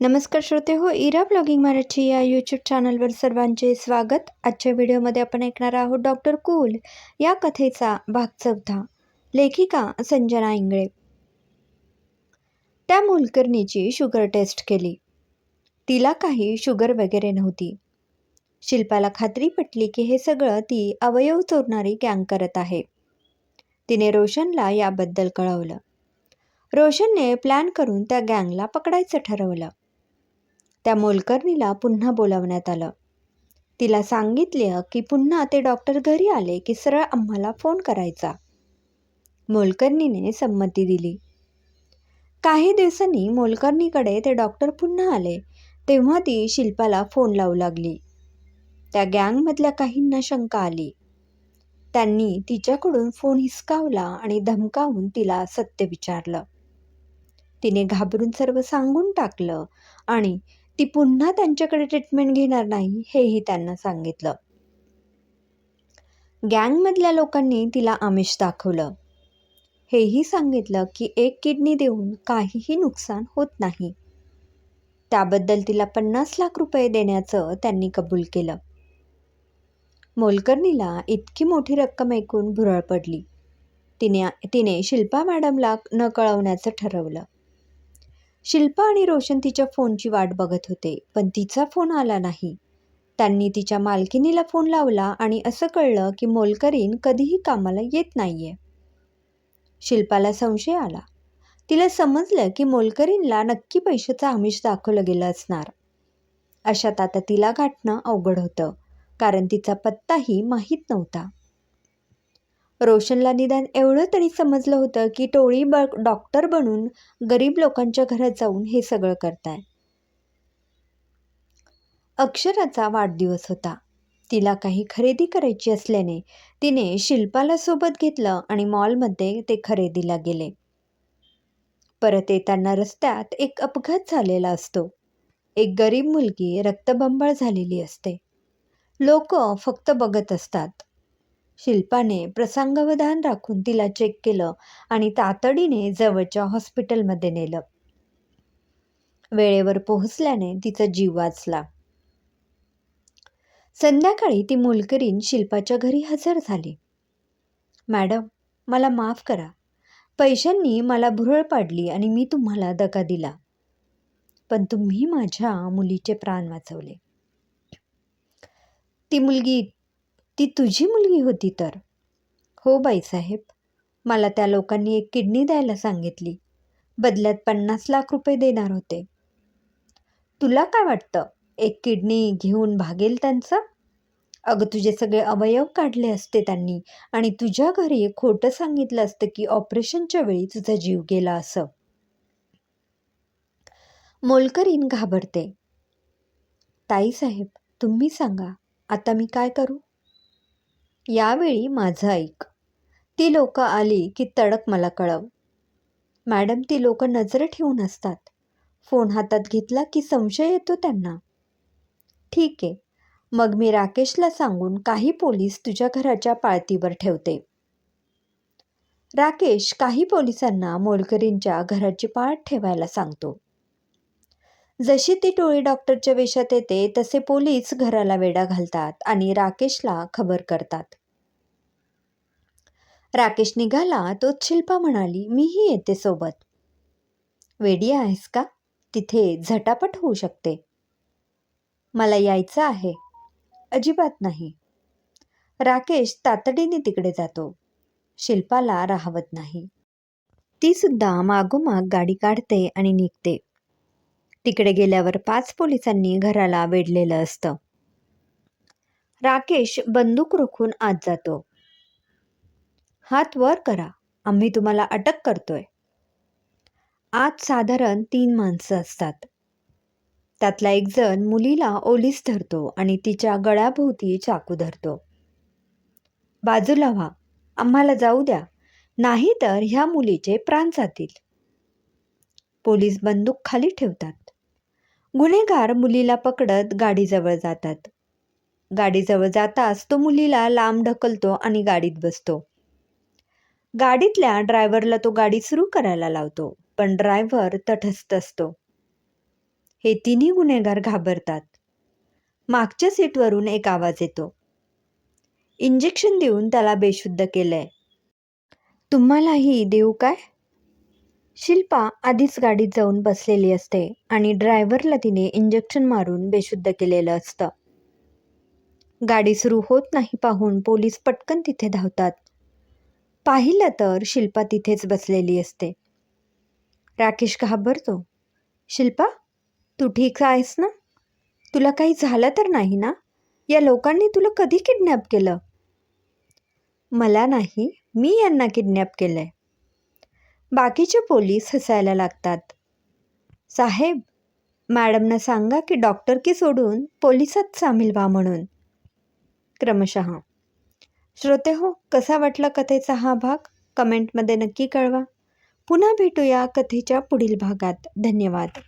नमस्कार श्रोते हो इरा ब्लॉगिंग मराठी या यूट्यूब चॅनलवर सर्वांचे स्वागत. आजच्या व्हिडिओमध्ये आपण ऐकणार आहोत डॉक्टर कूल या कथेचा भाग चौथा. लेखिका संजना इंगळे. त्या मोलकर्णीची शुगर टेस्ट केली. तिला काही शुगर वगैरे नव्हती. शिल्पाला खात्री पटली की हे सगळं ती अवयव चोरणारी गँग करत आहे. तिने रोशनला याबद्दल कळवलं. रोशनने प्लॅन करून त्या गँगला पकडायचं ठरवलं. त्या मोलकर्णीला पुन्हा बोलावण्यात आलं. तिला सांगितलं की पुन्हा ते डॉक्टर घरी आले की सरळ आम्हाला फोन करायचा. मोलकर्णीने संमती दिली. काही दिवसांनी मोलकर्णीकडे ते डॉक्टर पुन्हा आले. तेव्हा ती शिल्पाला फोन लावू लागली. त्या गँगमधल्या काहींना शंका आली. त्यांनी तिच्याकडून फोन हिसकावला आणि धमकावून तिला सत्य विचारलं. तिने घाबरून सर्व सांगून टाकलं आणि ती पुन्हा त्यांच्याकडे ट्रीटमेंट घेणार नाही हेही त्यांना सांगितलं. गँगमधल्या लोकांनी तिला आमिष दाखवलं. हेही सांगितलं की एक किडनी देऊन काहीही नुकसान होत नाही. त्याबद्दल तिला पन्नास लाख रुपये देण्याचं त्यांनी कबूल केलं. मोलकर्णीला इतकी मोठी रक्कम ऐकून भुरळ पडली. तिने तिने शिल्पा मॅडमला न कळवण्याचं ठरवलं. शिल्पा आणि रोशन तिच्या फोनची वाट बघत होते पण तिचा फोन आला नाही. त्यांनी तिच्या मालकिनीला फोन लावला आणि असं कळलं की मोलकरीन कधीही कामाला येत नाहीये. शिल्पाला संशय आला. तिला समजलं की मोलकरीनला नक्की पैशाचं आमिष दाखवलं गेलं असणार. अशात आता तिला गाठणं अवघड होतं कारण तिचा पत्ताही माहीत नव्हता. रोशनला निदान एवढं तरी समजलं होतं की टोळी ब डॉक्टर बनून गरीब लोकांच्या घरात जाऊन हे सगळं करताय. अक्षराचा वाढदिवस होता. तिला काही खरेदी करायची असल्याने तिने शिल्पाला सोबत घेतलं आणि मॉलमध्ये ते खरेदीला गेले. परत येताना रस्त्यात एक अपघात झालेला असतो. एक गरीब मुलगी रक्तबंबाळ झालेली असते. लोक फक्त बघत असतात. शिल्पाने प्रसंगावधान राखून तिला चेक केलं आणि तातडीने जवळच्या हॉस्पिटलमध्ये नेलं. वेळेवर पोहोचल्याने तिचा जीव वाचला. संध्याकाळी ती मुलकरीन शिल्पाच्या घरी हजर झाली. मॅडम मला माफ करा. पैशांनी मला भुरळ पाडली आणि मी तुम्हाला दगा दिला. पण तुम्ही माझ्या मुलीचे प्राण वाचवले. ती मुलगी ती तुझी मुलगी होती तर? हो बाईसाहेब. मला त्या लोकांनी एक किडनी द्यायला सांगितली. बदल्यात पन्नास लाख रुपये देणार होते. तुला काय वाटतं? एक किडनी घेऊन भागेल त्यांचं? अगं तुझे सगळे अवयव काढले असते त्यांनी आणि तुझ्या घरी खोटं सांगितलं असतं की ऑपरेशनच्या वेळी तुझा जीव गेला असं. मोलकरीन घाबरते. ताईसाहेब तुम्ही सांगा आता मी काय करू? यावेळी माझं ऐक. ती लोक आली की तडक मला कळव. मॅडम ती लोकं नजर ठेवून असतात. फोन हातात घेतला की संशय येतो त्यांना. ठीक. आहे मग मी राकेशला सांगून काही पोलीस तुझ्या घराच्या पाळतीवर ठेवते. राकेश काही पोलिसांना मोलकरींच्या घराची पाळत ठेवायला सांगतो. जशी ती टोळी डॉक्टरच्या वेशात येते तसे पोलीस घराला वेडा घालतात आणि राकेशला खबर करतात. राकेश निघाला तो शिल्पा म्हणाली मीही येते सोबत. वेडी आहेस का? तिथे झटापट होऊ शकते. मला यायचं आहे. अजिबात नाही. राकेश तातडीने तिकडे जातो. शिल्पाला राहवत नाही. ती सुद्धा मागोमाग गाडी काढते आणि निघते. तिकडे गेल्यावर पाच पोलिसांनी घराला वेढलेलं असतं. राकेश बंदूक रोखून आत जातो. हात वर करा. आम्ही तुम्हाला अटक करतोय. आत साधारण तीन माणसं असतात. त्यातला एक जण मुलीला ओलीस धरतो आणि तिच्या गळ्याभोवती चाकू धरतो. बाजूला व्हा. आम्हाला जाऊ द्या. नाही तर ह्या मुलीचे प्राण जातील. पोलीस बंदूक खाली ठेवतात. गुन्हेगार मुलीला पकडत गाडीजवळ जातात. गाडीजवळ जाताच तो मुलीला लांब ढकलतो आणि गाडीत बसतो. गाडीतल्या ड्रायव्हरला तो गाडी सुरू करायला लावतो पण ड्रायव्हर तटस्थ असतो. हे तिन्ही गुन्हेगार घाबरतात. मागच्या सीटवरून एक आवाज येतो. इंजेक्शन देऊन त्याला बेशुद्ध केलंय. तुम्हालाही देऊ काय? शिल्पा आधीच गाडीत जाऊन बसलेली असते आणि ड्रायव्हरला तिने इंजेक्शन मारून बेशुद्ध केलेलं असतं. गाडी सुरू होत नाही पाहून पोलीस पटकन तिथे धावतात. पाहिलं तर शिल्पा तिथेच बसलेली असते. राकेश घाबरतो शिल्पा तू ठीक आहेस ना? तुला काही झालं तर नाही ना? या लोकांनी तुला कधी किडनॅप केलं? मला नाही मी यांना किडनॅप केलंय. बाकीचे पोलीस हसायला लागतात. साहेब मॅडमना सांगा की डॉक्टर की सोडून पोलिसात सामील व्हा म्हणून. क्रमशः श्रोते हो कसा वाटला कथेचा हा भाग? कमेंटमध्ये नक्की कळवा. पुन्हा भेटूया कथेच्या पुढील भागात. धन्यवाद.